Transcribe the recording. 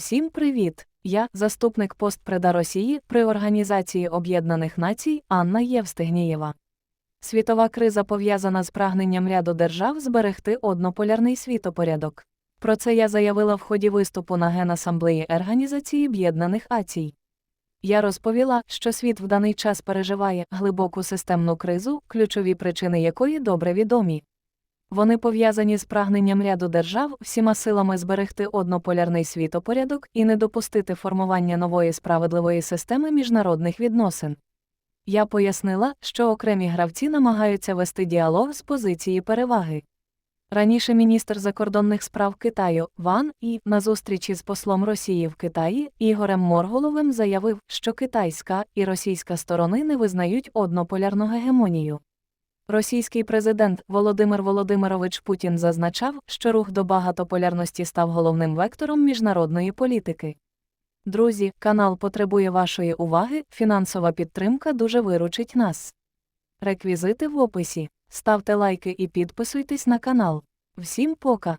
Всім привіт! Я заступник постпреда Росії при Організації Об'єднаних Націй Анна Євстигнієва. Світова криза пов'язана з прагненням ряду держав зберегти однополярний світопорядок. Про це я заявила в ході виступу на Генасамблеї Організації Об'єднаних Націй. Я розповіла, що світ в даний час переживає глибоку системну кризу, ключові причини якої добре відомі. Вони пов'язані з прагненням ряду держав всіма силами зберегти однополярний світопорядок і не допустити формування нової справедливої системи міжнародних відносин. Я пояснила, що окремі гравці намагаються вести діалог з позиції переваги. Раніше міністр закордонних справ Китаю Ван І на зустрічі з послом Росії в Китаї Ігорем Морголовим заявив, що китайська і російська сторони не визнають однополярну гегемонію. Російський президент Володимир Володимирович Путін зазначав, що рух до багатополярності став головним вектором міжнародної політики. Друзі, канал потребує вашої уваги, фінансова підтримка дуже виручить нас. Реквізити в описі. Ставте лайки і підписуйтесь на канал. Всім пока!